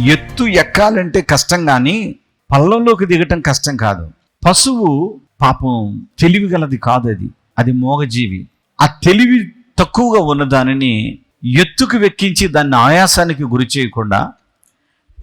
ఎత్తు ఎక్కాలంటే కష్టం కానీ పల్లంలోకి దిగటం కష్టం కాదు. పశువు పాపం తెలివి గలది కాదు అది. అది మోగజీవి. ఆ తెలివి తక్కువగా ఉన్న దానిని ఎత్తుకు వెక్కించి దాన్ని ఆయాసానికి గురి చేయకుండా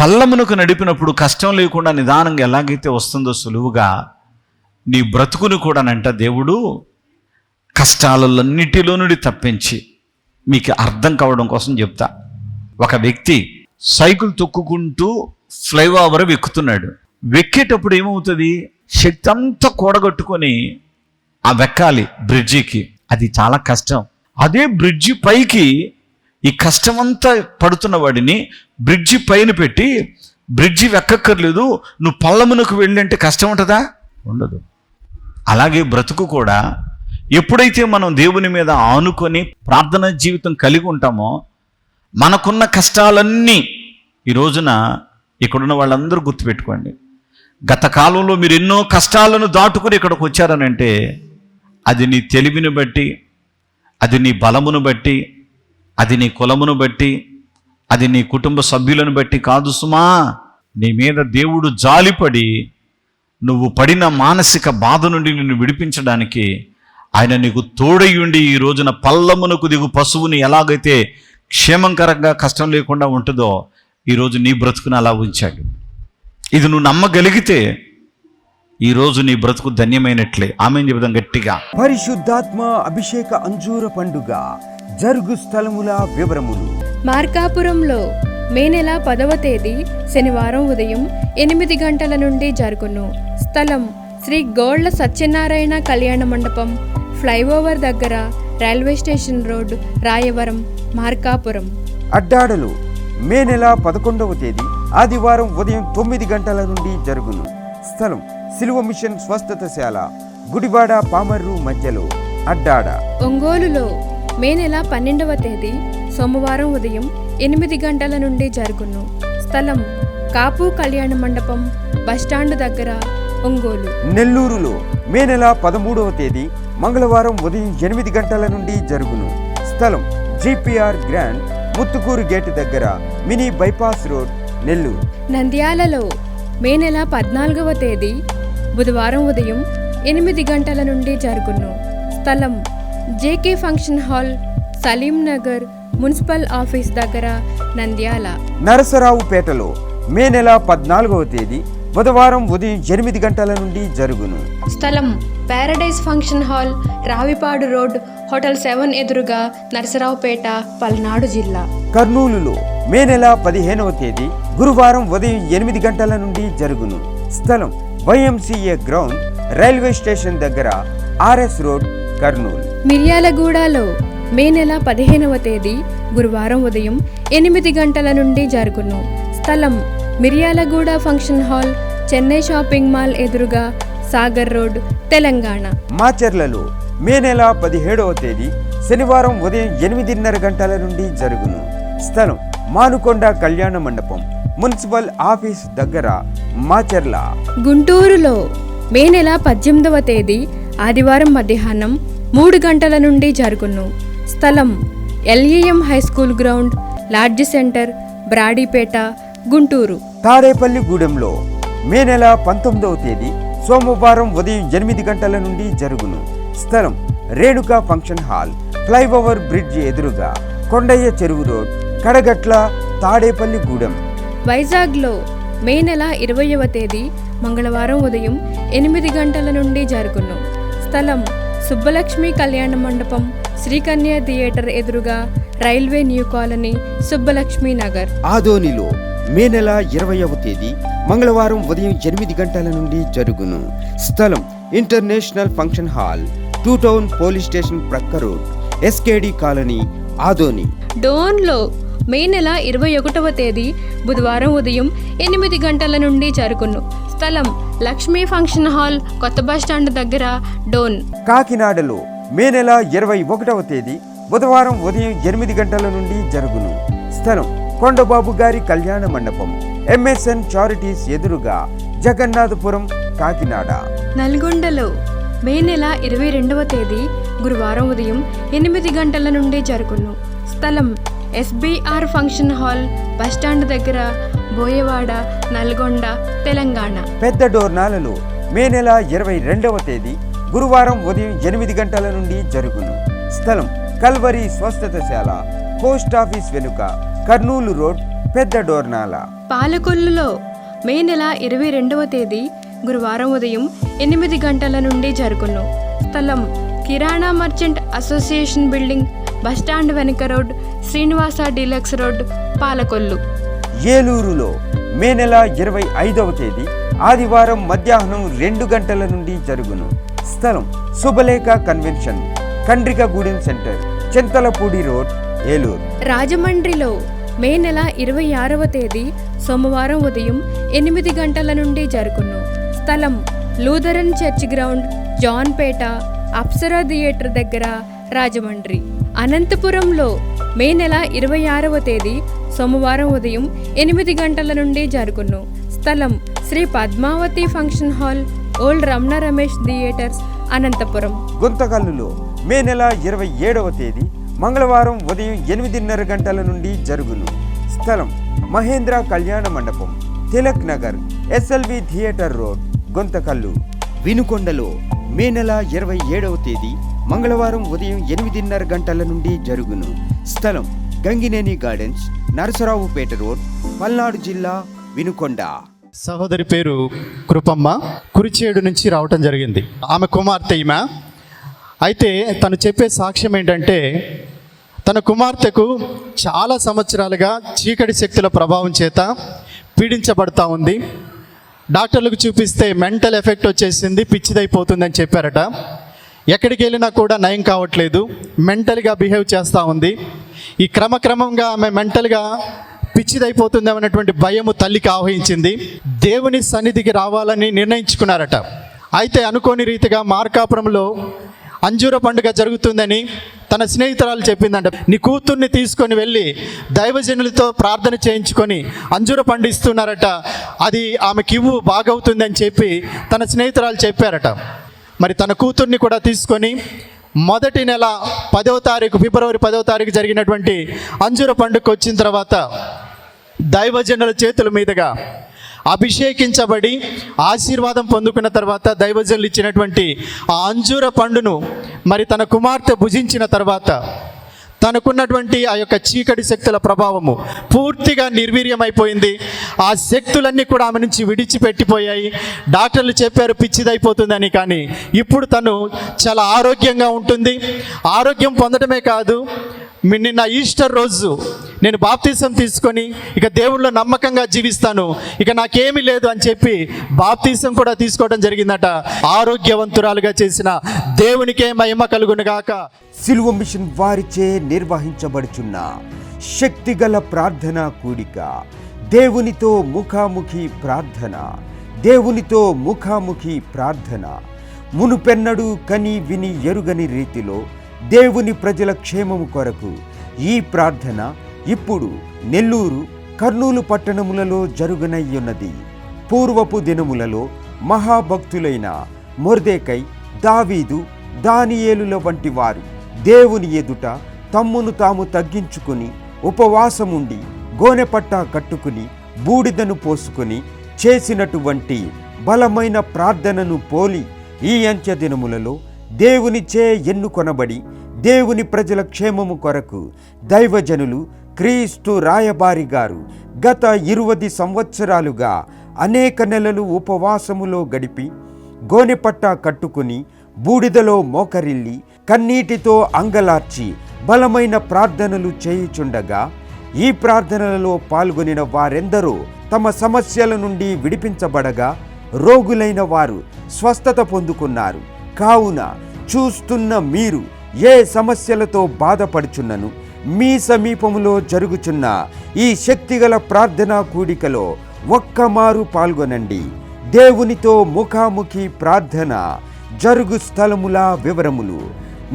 పల్లమునకు నడిపినప్పుడు కష్టం లేకుండా నిదానంగా ఎలాగైతే వస్తుందో సులువుగా నీ బ్రతుకును కూడానంట దేవుడు కష్టాలన్నిటిలో నుండి తప్పించి మీకు అర్థం కావడం కోసం చెప్తా. ఒక వ్యక్తి సైకిల్ తొక్కుకుంటూ ఫ్లైఓవర్ ఎక్కుతున్నాడు వెక్కేటప్పుడు ఏమవుతుంది? శక్తి అంతా కూడగట్టుకొని ఆ వెక్కాలి బ్రిడ్జికి. అది చాలా కష్టం. అదే బ్రిడ్జి పైకి ఈ కష్టమంతా పడుతున్న వాడిని బ్రిడ్జి పైన పెట్టి బ్రిడ్జి వెక్కక్కర్లేదు నువ్వు పల్లమునకు వెళ్ళంటే కష్టం ఉంటుందా? ఉండదు. అలాగే బ్రతుకు కూడా ఎప్పుడైతే మనం దేవుని మీద ఆనుకొని ప్రార్థన జీవితం కలిగి ఉంటామో మనకున్న కష్టాలన్నీ ఈ రోజున ఇక్కడున్న వాళ్ళందరూ గుర్తుపెట్టుకోండి. గత కాలంలో మీరు ఎన్నో కష్టాలను దాటుకుని ఇక్కడికి వచ్చారనంటే అది నీ తెలివిని బట్టి అది నీ బలమును బట్టి అది నీ కులమును బట్టి అది నీ కుటుంబ సభ్యులను బట్టి కాదు సుమా. నీ మీద దేవుడు జాలిపడి నువ్వు పడిన మానసిక బాధ నుండి నిన్ను విడిపించడానికి ఆయన నీకు తోడయ్యుండి ఈ రోజున పల్లమునకు దిగు పశువుని ఎలాగైతే క్షేమంకరంగా కష్టం లేకుండా ఉంటుందో ఈరోజు నీ బ్రతుకును అలా ఉంచాడు. ఇది నువ్వు నమ్మగలిగితే ఈరోజు నీ బ్రతుకు ధన్యమైనట్లే. ఆమె చెబుదాం గట్టిగా. పరిశుద్ధాత్మ అభిషేక అంజూర పండుగ జరుగు స్థలముల వివరములు. మార్కాపురంలో మే నెల పదవ తేదీ శనివారం ఉదయం ఎనిమిది గంటల నుండి జరుగును. స్థలం శ్రీ గోళ్ళ సత్యనారాయణ కళ్యాణ మండపం ఫ్లైఓవర్ దగ్గర railway station road Rayavaram. Markapuram. అడ్డాడలు May నెల పదకొండవ తేదీ ఆదివారం ఉదయం తొమ్మిది గంటల నుండి జరుగును. స్థలం సిలువ మిషన్ స్వస్థతశాల గుడివాడ పామర్రు మధ్యలో అడ్డాడ. ఒంగోలులో మే నెల పన్నెండవ తేదీ సోమవారం ఉదయం ఎనిమిది గంటల నుండి జరుగును. స్థలం కాపు కళ్యాణ మండపం బస్టాండ్ దగ్గర ఒంగోలు. నెల్లూరులో మే నెల పదమూడవ తేదీ మంగళవారం ఉదయం ఎనిమిది గంటల నుండి జరుగును. స్థలం జిపిఆర్ గ్రాండ్ ముత్తుకూరు గేట్ దగ్గర మినీ బైపాస్ రోడ్ నెల్లూరు. నంద్యాలలో మే నెల పద్నాలుగవ తేదీ బుధవారం ఉదయం ఎనిమిది గంటల నుండి జరుగును. స్థలం JK function hall Saleem Nagar municipal office దగ్గర నంద్యాల. నరసరావుపేటలో మే నెల పద్నాలుగవ తేదీ బుధవారం ఉదయం ఎనిమిది గంటల నుండి జరుగును. స్థలం paradise function hall Ravipadu road hotel seven ఎదురుగా నరసరావుపేట పల్నాడు జిల్లా. కర్నూలులో మే నెల పదిహేనవ తేదీ గురువారం ఉదయం ఎనిమిది గంటల నుండి జరుగును. స్థలం వైఎంసీఏ గ్రౌండ్ రైల్వే స్టేషన్ దగ్గర ఆర్ఎస్ రోడ్ కర్నూలు. మిర్యాలగూడలో మే నెల పదిహేనవ తేదీ గురువారం ఉదయం ఎనిమిది గంటల నుండి జరుగును. స్థలం Miryalaguda function hall Chennai shopping mall ఎదురుగా సాగర్ రోడ్ తెలంగాణ. మాచర్లలో మే నెల పదిహేడవ తేదీ శనివారం ఉదయం ఎనిమిదిన్నర గంటల నుండి జరుగును. స్థలం మానుకొండ కళ్యాణ మండపం మున్సిపల్ ఆఫీస్ దగ్గర మాచర్ల గుంటూరులో మే నెల పద్దెనిమిదవ తేదీ ఆదివారం మధ్యాహ్నం మూడు గంటల నుండి జరుగును. స్థలం LEM high school ground lodge centre Brodipet Guntur. Tadepalli గూడెంలో May నెల పంతొమ్మిదవ తేదీ సోమవారం ఉదయం ఎనిమిది గంటల నుండి జరుగును. స్థలం Renuka function hall flyover bridge ఎదురుగా కొండయ్య చెరువు రోడ్ కడగట్ల తాడేపల్లి గూడెం. వైజాగ్లో మే నెల ఇరవయవ తేదీ మంగళవారం ఉదయం ఎనిమిది గంటల నుండి జరుగును. స్థలం సుబ్బలక్ష్మి కళ్యాణ మండపం శ్రీకన్య థియేటర్ ఎదురుగా railway new colony Subbalakshmi Nagar. ఆదోనిలో మే నెల ఇరవయవ తేదీ మంగళవారం ఉదయం ఎనిమిది గంటల నుండి జరుగును. స్థలం international function hall two town police station ప్రక్క రోడ్ ఎస్కేడి కాలనీ ఆదోని. డోన్లో మే నెల ఇరవై ఒకటవ తేదీ బుధవారం ఉదయం ఎనిమిది గంటల నుండి జరుగును. స్థలం లక్ష్మీ ఫంక్షన్ హాల్ కొత్త బస్టాండ్ దగ్గర డోన్. కాకినాడలో మే నెల ఇరవై ఒకటవ తేదీ బుధవారం ఉదయం ఎనిమిది గంటల నుండి జరుగును. స్థలం కొండబాబు గారి కళ్యాణ మండపం. ఎంఎస్ఎన్ చారిటీస్ ఎదురుగా జగన్నాథపురం కాకినాడ. నల్గొండలో మే నెల ఇరవై రెండవ తేదీ గురువారం ఉదయం ఎనిమిది గంటల నుండి జరుగును. స్థలం ఎస్బీఆర్ ఫంక్షన్ హాల్ బస్టాండ్ దగ్గర బోయవాడ నల్గొండ తెలంగాణ. పెద్ద డోర్నాలలో మే నెల ఇరవై రెండవ తేదీ గురువారం ఉదయం ఎనిమిది గంటల నుండి జరుగును. స్థలం కల్వరి స్వస్థతశాల పోస్ట్ ఆఫీస్ వెనుక కర్నూలు రోడ్ పెద్ద డోర్నాల. పాలకొల్లులో మే నెల ఇరవై రెండవ తేదీ గురువారం ఉదయం ఎనిమిది గంటల నుండి జరుగును. స్థలం kirana merchant association building bus stand వెనుక road Srinivasa deluxe road Palakollu. ఏలూరులో మే నెల ఇరవై ఐదవ తేదీ ఆదివారం మధ్యాహ్నం రెండు గంటల నుండి జరుగును. స్థలం Shubhalekha convention Kandrikagudem centre Chintalapudi road Eluru. రాజమండ్రిలో మే నెల ఇరవై ఆరవ తేదీ సోమవారం ఉదయం ఎనిమిది గంటల నుండి జరుగును. స్థలం Lutheran church ground Janpet Apsara theatre దగ్గర రాజమండ్రి. అనంతపురంలో మే నెల ఇరవై ఆరవ తేదీ సోమవారం ఉదయం ఎనిమిది గంటల నుండి జరుగును. స్థలం Shri Padmavathi function hall old Ramana Ramesh theatres Anantapuram. గుంతకల్లులో May నెల ఇరవై ఏడవ తేదీ మంగళవారం ఉదయం ఎనిమిదిన్నర గంటల నుండి జరుగును. స్థలం మహేంద్ర కళ్యాణ మండపం Tilak Nagar SLV theatre road Gunthakallu. వినుకొండలో May నెల ఇరవై ఏడవ తేదీ మంగళవారం ఉదయం ఎనిమిదిన్నర గంటల నుండి జరుగును. స్థలం గంగినేని గార్డెన్స్ నరసరావుపేట రోడ్ పల్నాడు జిల్లా వినుకొండ. సహోదరి పేరు కృపమ్మ. కురిచేడు నుంచి రావటం జరిగింది. ఆమె కుమార్తె ఈమె. అయితే తను చెప్పే సాక్ష్యం ఏంటంటే తన కుమార్తెకు చాలా సంవత్సరాలుగా చీకటి శక్తుల ప్రభావం చేత పీడించబడతా ఉంది. డాక్టర్లకు చూపిస్తే మెంటల్ ఎఫెక్ట్ వచ్చేసింది పిచ్చిదైపోతుందని చెప్పారట. ఎక్కడికి వెళ్ళినా కూడా నయం కావట్లేదు. మెంటల్గా బిహేవ్ చేస్తూ ఉంది. ఈ క్రమక్రమంగా ఆమె మెంటల్గా పిచ్చిదైపోతుంది అన్నటువంటి భయము తల్లికి ఆవహించింది. దేవుని సన్నిధికి రావాలని నిర్ణయించుకున్నారట. అయితే అనుకోని రీతిగా మార్కాపురంలో అంజూర పండుగ జరుగుతుందని తన స్నేహితురాలు చెప్పిందంట నీ కూతుర్ని తీసుకొని వెళ్ళి దైవజనులతో ప్రార్థన చేయించుకొని అంజూర పండిస్తున్నారట. అది ఆమెకి ఇవ్వు బాగవుతుందని చెప్పి తన స్నేహితురాలు చెప్పారట. మరి తన కూతుర్ని కూడా తీసుకొని మొదటి నెల పదవ తారీఖు ఫిబ్రవరి పదవ తారీఖు జరిగినటువంటి అంజూర పండుగ వచ్చిన తర్వాత దైవజనుల చేతుల మీదుగా అభిషేకించబడి ఆశీర్వాదం పొందుకున్న తర్వాత దైవజనులు ఇచ్చినటువంటి ఆ అంజూర పండును మరి తన కుమార్తె భుజించిన తర్వాత తనకున్నటువంటి ఆ యొక్క చీకటి శక్తుల ప్రభావము పూర్తిగా నిర్వీర్యమైపోయింది. ఆ శక్తులన్నీ కూడా ఆమె నుంచి విడిచిపెట్టిపోయాయి. డాక్టర్లు చెప్పారు పిచ్చిదైపోతుందని కానీ ఇప్పుడు తను చాలా ఆరోగ్యంగా ఉంటుంది. ఆరోగ్యం పొందడమే కాదు నిన్న ఈస్టర్ రోజు నేను బాప్తీసం తీసుకొని ఇక దేవుళ్ళో నమ్మకంగా జీవిస్తాను. ఇక నాకేమీ లేదు అని చెప్పి బాప్తీసం కూడా తీసుకోవడం జరిగిందట. ఆరోగ్యవంతురాలుగా చేసిన దేవునికే మహిమ కలుగునుగాక సిలువ మిషన్ వారిచే నిర్వహించబడుచున్న శక్తిగల ప్రార్థన కూడిక. దేవునితో ముఖాముఖి ప్రార్థన. దేవునితో ముఖాముఖి ప్రార్థన. మునుపెన్నడు కని విని ఎరుగని రీతిలో దేవుని ప్రజల క్షేమము కొరకు ఈ ప్రార్థన ఇప్పుడు నెల్లూరు కర్నూలు పట్టణములలో జరుగునయ్యున్నది. పూర్వపు దినములలో మహాభక్తులైన మొర్దేకై దావీదు దానియేలుల వంటి వారు దేవుని ఎదుట తమ్మును తాము తగ్గించుకుని ఉపవాసముండి గోనెపట్టా కట్టుకుని బూడిదను పోసుకుని చేసినటువంటి బలమైన ప్రార్థనను పోలి ఈ అంత్య దినములలో దేవునిచే ఎన్నుకొనబడి దేవుని ప్రజల క్షేమము కొరకు దైవజనులు క్రీస్తు రాయబారి గారు గత ఇరువది సంవత్సరాలుగా అనేక నెలలు ఉపవాసములో గడిపి గోనెపట్ట కట్టుకుని బూడిదలో మోకరిల్లి కన్నీటితో అంగలార్చి బలమైన ప్రార్థనలు చేయుచుండగా ఈ ప్రార్థనలలో పాల్గొనిన వారెందరో తమ సమస్యల నుండి విడిపించబడగా రోగులైన వారు స్వస్థత పొందుకున్నారు. కావున చూస్తున్న మీరు ఏ సమస్యలతో బాధపడుచున్నను మీ సమీపంలో జరుగుచున్న ఈ శక్తిగల ప్రార్థనా కూడికలో ఒక్కమారు పాల్గొనండి. దేవునితో ముఖాముఖి ప్రార్థన జరుగు స్థలముల వివరములు.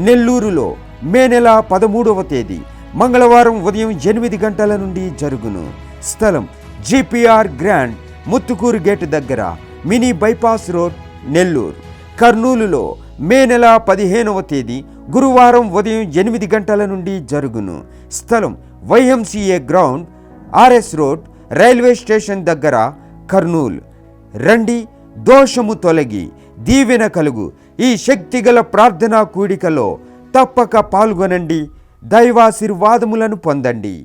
నెల్లూరులో మే నెల పదమూడవ తేదీ మంగళవారం ఉదయం ఎనిమిది గంటల నుండి జరుగును. స్థలం జిపిఆర్ గ్రాండ్ ముత్తుకూరు గేట్ దగ్గర మినీ బైపాస్ రోడ్ నెల్లూరు. కర్నూలులో మే నెల పదిహేనవ తేదీ గురువారం ఉదయం ఎనిమిది గంటల నుండి జరుగును. స్థలం YMCA ground RS road railway station దగ్గర కర్నూల్. రండి దోషము తొలగి దీవెన కలుగు. ఈ శక్తిగల ప్రార్థనా కూడికలో తప్పక పాల్గొనండి. దైవాశీర్వాదములను పొందండి.